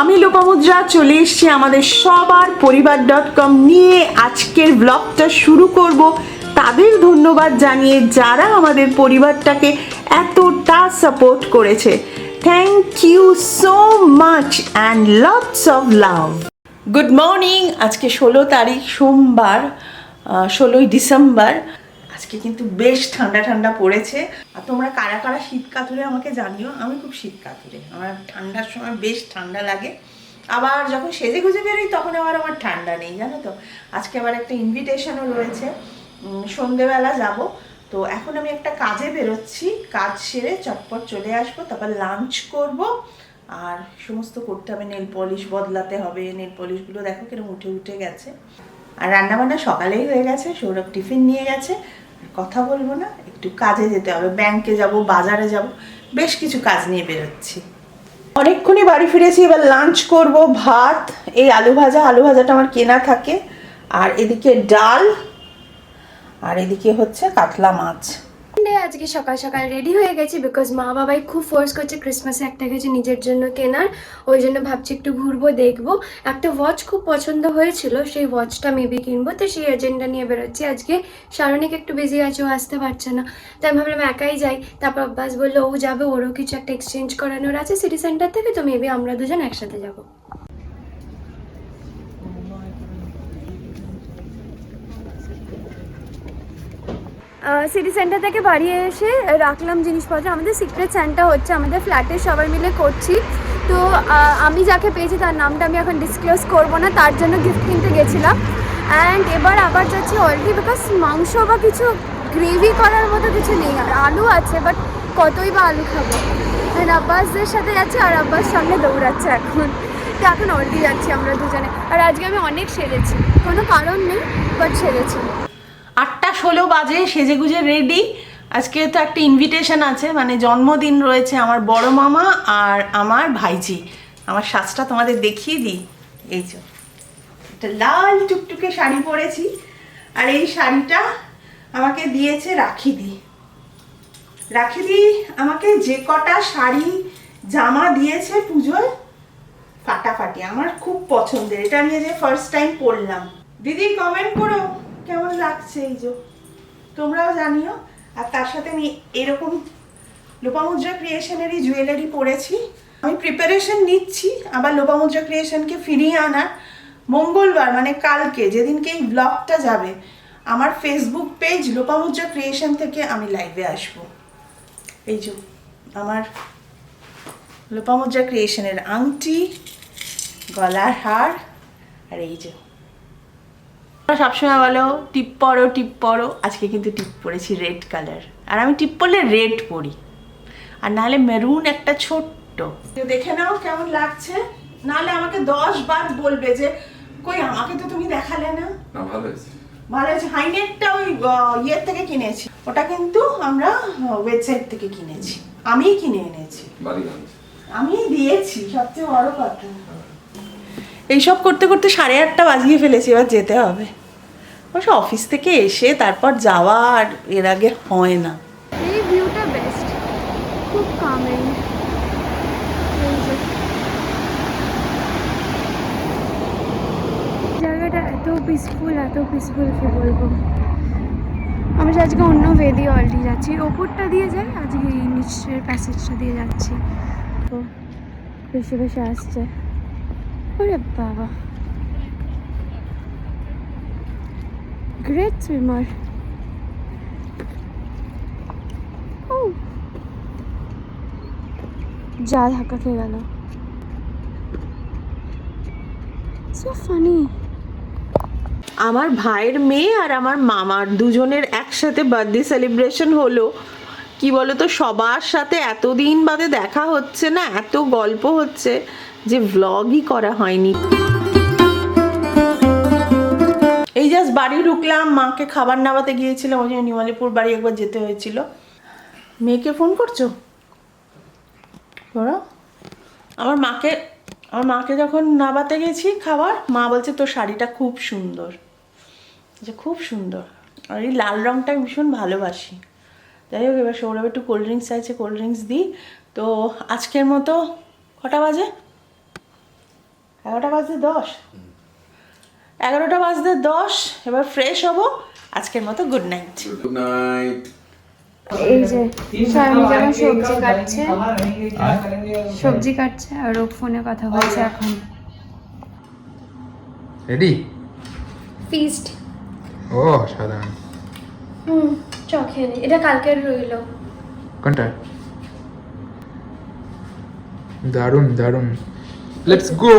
আমি লোপামুদ্রা চলে এসেছি আমাদের সবার পরিবার ডট কম নিয়ে। আজকের ব্লগটা শুরু করব। তাদের ধন্যবাদ জানিয়ে যারা আমাদের পরিবারটাকে এতটা সাপোর্ট করেছে। Thank you so much and lots of love good morning আজকে ষোলো তারিখ, সোমবার ষোলোই ডিসেম্বর। আজকে কিন্তু বেশ ঠান্ডা ঠান্ডা পড়েছে। আর তোমরা কারা কারা শীত কাতুরে আমাকে জানিও, আমি খুব শীত কাতুরে। আমার ঠান্ডার সময় বেশ ঠান্ডা লাগে। আবার যখন সেজে গুজে বেরোই, তখন আবার আমার ঠান্ডা নেই, জানো তো? আজকে আবার একটা ইনভিটেশনও রয়েছে। সন্ধেবেলা যাব। তো এখন আমি একটা কাজে বেরোচ্ছি। কাজ সেরে চটপট চলে আসব, তারপর লাঞ্চ করব। আর সমস্ত করতে হবে নেল পলিশ বদলাতে হবে। নেল পলিশগুলো দেখো কীরকম উঠে উঠে গেছে। আর রান্নাবান্না সকালেই হয়ে গেছে, সৌরভ টিফিন নিয়ে গেছে। কথা বলব না, একটু কাজে যেতে হবে ব্যাংকে যাব, বাজারে যাব, বেশ কিছু কাজ নিয়ে বেরোচ্ছি। অনেকক্ষণই বাড়ি ফিরেছি, এবার লাঞ্চ করব, ভাত, এই আলু ভাজা, আলু ভাজাটা আমার কেনা থাকে, আর এদিকে ডাল, আর এদিকে হচ্ছে কাতলা মাছ। ডে আজকে সকাল সকাল রেডি হয়ে গেছি বিকজ মা বাবাই খুব ফোর্স করছে ক্রিসমাসে একটা কিছু নিজের জন্য কেনার, ওই জন্য ভাবছি একটু ঘুরবো, দেখব। একটা ওয়াচ খুব পছন্দ হয়েছিল, সেই ওয়াচটা মেবি কিনবো, তো সেই এজেন্ডা নিয়ে বেরোচ্ছি। আজকে শারণিক একটু বিজি আছে, ও আসতে পারছে না। তাই আমি ভাবলাম একাই যাই। তারপর অভ্যাস বলল, ও যাবে, ওরও কিছু একটা এক্সচেঞ্জ করানোর আছে সিটি সেন্টার থেকে, তো মেবি আমরা দুজন একসাথে যাব। সিটি সেন্টার থেকে বাড়ি এসে রাখলাম জিনিসপত্র। আমাদের সিক্রেট স্যান্টা হচ্ছে, আমাদের ফ্ল্যাটের সবাই মিলে করছি। তো আমি যাকে পেয়েছি তার নামটা আমি এখন ডিসক্লোজ করব না, তার জন্য গিফট কিনতে গেছিলাম। অ্যান্ড এবার আবার যাচ্ছি অলরেডি বিকজ মাংস বা কিছু গ্রেভি করার মতো কিছু নেই। আর আলু আছে বাট কতই বা আলু খাব। অ্যান্ড আব্বাসদের সাথে যাচ্ছি আর আব্বাস সামনে দৌড়াচ্ছে এখন। তো এখন অলরেডি যাচ্ছি আমরা দুজনে। আর আজকে আমি অনেক সেরেছি কোনো কারণ নেই বাট সেরেছি আটটা ষোলো বাজে সেজে গুজে রেডি আজকে তো একটা ইনভিটেশন আছে মানে জন্মদিন রয়েছে আমার বড় মামা আর আমার ভাইজি। আমার সাজটা তোমাদের দেখিয়ে দিই। এই যে, একটা লাল টুকটুকে শাড়ি পরেছি, আর এই শাড়িটা আমাকে দিয়েছে রাখি দি রাখি দি আমাকে যে কটা শাড়ি, জামা দিয়েছে পুজোয়, ফাটাফাটি। আমার খুব পছন্দের। এটা আমি যে ফার্স্ট টাইম পরলাম। দিদি কমেন্ট করো। কেমন লাগছে এই যে? তোমরাও জানিও। আর তার সাথে আমি এরকম লোপামুদ্রা ক্রিয়েশনেরই জুয়েলারি পরেছি। আমি প্রিপারেশন নিচ্ছি, আবার লোপামুদ্রা ক্রিয়েশনকে ফিরিয়ে আনার মঙ্গলবার মানে কালকে, যেদিনকে এই ব্লগটা যাবে, আমার ফেসবুক পেজ লোপামুদ্রা ক্রিয়েশন থেকে আমি লাইভে আসব। এই যে, আমার লোপামুদ্রা ক্রিয়েশনের আংটি, গলার হার, আর এই যে। সবসময় বলো টিপ পরো টিপ পরো। আজকে কিন্তু টিপ পরেছি রেড কালার আর আমি টিপ পরলে রেড পরি। আর নাহলে মেরুন একটা ছোট্ট। দেখে নাও কেমন লাগছে। নাহলে আমাকে দশ বার বলবে যে কই আমাকে তো তুমি দেখালে না? না ভালো হয়েছে। ভালো হয়েছে। হাইনেটটা ওই ইয়ের থেকে কিনেছি। ওটা কিন্তু আমরা ওয়েবসাইট থেকে কিনেছি। আমিই কিনে এনেছি। আমি দিয়েছি সবচেয়ে বড় কথা। এইসব করতে করতে সাড়ে আটটা বাজিয়ে ফেলেছি এবার যেতে হবে। অবশ্য অফিস থেকে এসে তারপর যাওয়া আর এর আগে হয় না। এই ভিউটা বেস্ট খুব কামিং জায়গাটা এত পিসফুল এত পিসফুল কি বলব? আমি যে আজকে অন্য ওয়ে দিয়ে অলরেডি যাচ্ছি। ওপরটা দিয়ে যাই, আজকে এই নিচের প্যাসেজটা দিয়ে যাচ্ছি। তো বেশি বেশি আসছে। ওরে বাবা। সুইমার ও যা ধাক্কা খেয়ে গেল আমার ভাইয়ের মেয়ে আর আমার মামার দুজনের একসাথে বার্থডে সেলিব্রেশন হলো। কি বলতো, সবার সাথে এতদিন বাদে দেখা হচ্ছে না, এত গল্প হচ্ছে যে ভ্লগই করা হয়নি। বাড়ি ঢুকলাম, মাকে খাবার নামাতে গিয়েছিলাম, ওই জন্য নিমালিপুর বাড়ি একবার যেতে হয়েছিল। মেয়েকে ফোন করছ? ওরা আমার মাকে আমার মাকে যখন নাবাতে গেছি খাবার, মা বলছে, তোর শাড়িটা খুব সুন্দর। যে খুব সুন্দর। আর এই লাল রঙটা আমি ভীষণ ভালোবাসি। যাই হোক, এবার সৌরভ একটু কোল্ড ড্রিঙ্কস চাইছে কোল্ড ড্রিঙ্কস দিই। তো আজকের মতো কটা বাজে? এগারোটা বাজে দশ। এগারোটা বাজতে দশ এবার ফ্রেশ হব। আজকের মতো গুড নাইট গুড নাইট এই যে সায়নী যেমন সবজি কাটছে? সবজি কাটছে আর ও ফোনে কথা বলছে এখন। রেডি ফিস্ট ও সাধারণ। হুম চ খেয়ে নে। এটা কালকের রইল। কোনটা? দারুণ দারুণ। Let's go